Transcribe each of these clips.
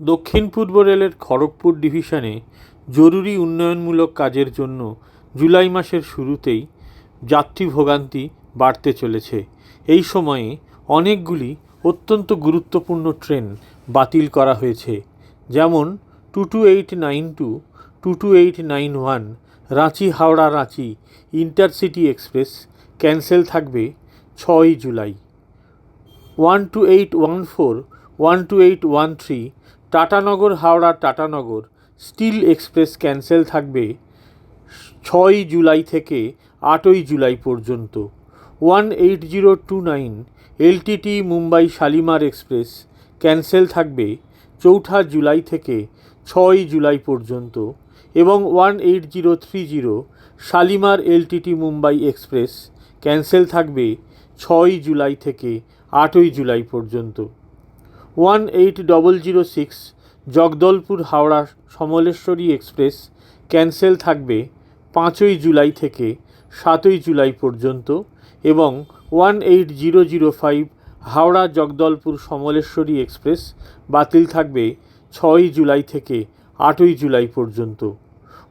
দক্ষিণ পূর্ব রেলের খড়গপুর ডিভিশনে জরুরি উন্নয়নমূলক কাজের জন্য জুলাই মাসের শুরুতেই যাত্রী ভোগান্তি বাড়তে চলেছে। এই সময়ে অনেকগুলি অত্যন্ত গুরুত্বপূর্ণ ট্রেন বাতিল করা হয়েছে, যেমন two two eight nine two two two eight nine one Ranchi Howrah Ranchi intercity express cancel থাকবে ছয়ই July. One two eight one four, one two eight one three Tatanagar, Howrah, Tatanagar. Steel express cancel থাকবে ছয়ই জুলাই থেকে আটই জুলাই পর্যন্ত। One eight zero two nine LTT Mumbai Shalimar express cancel থাকবে চৌঠা জুলাই থেকে ছয়ই জুলাই পর্যন্ত এবং one eight zero three zero Shalimar LTT Mumbai express cancel থাকবে ছয়ই জুলাই থেকে আটই জুলাই পর্যন্ত। One eight double zero six, Jagdalpur Howrah Samaleswari express cancel থাকবে পাঁচই জুলাই থেকে সাতই জুলাই পর্যন্ত এবং one eight zero zero five, Howrah Jagdalpur Samaleswari express বাতিল থাকবে ছয়ই জুলাই থেকে আটই জুলাই পর্যন্ত।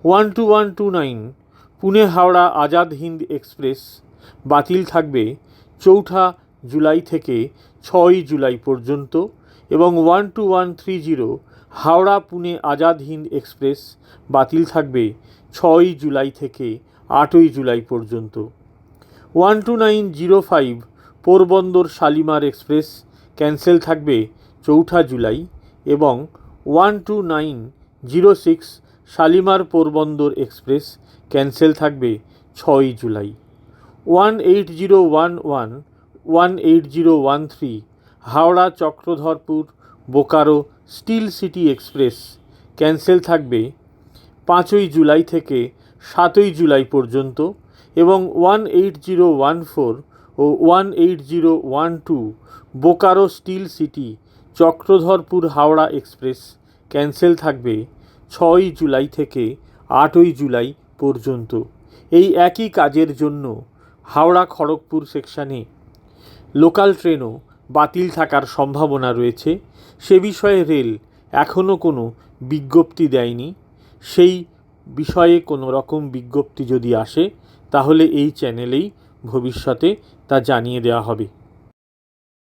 One two one two nine, Pune Howrah Azad Hind express বাতিল থাকবে চৌঠা জুলাই থেকে ছয়ই জুলাই পর্যন্ত এবং one two one three zero Howrah Pune Azad Hind express বাতিল থাকবে ছয়ই জুলাই থেকে আটই জুলাই পর্যন্ত। One two nine zero five Porbandar Shalimar express cancel থাকবে চৌঠা জুলাই এবং one two nine zero six Shalimar Porbandar express cancel থাকবে ছয়ই July. One eight zero one one one eight zero one three Howrah Chakradharpur Bokaro steel city express cancel থাকবে পাঁচই জুলাই থেকে সাতই জুলাই পর্যন্ত এবং one eight zero one four ও one eight zero one two Bokaro steel city Chakradharpur Howrah express cancel থাকবে ছয়ই জুলাই থেকে আটই জুলাই পর্যন্ত। এই একই কাজের জন্য হাওড়া খড়গপুর সেকশানে লোকাল ট্রেনও বাতিল থাকার সম্ভাবনা রয়েছে। সে বিষয়ে রেল এখনও কোনো বিজ্ঞপ্তি দেয়নি। সেই বিষয়ে কোনো রকম বিজ্ঞপ্তি যদি আসে, তাহলে এই চ্যানেলেই ভবিষ্যতে তা জানিয়ে দেওয়া হবে।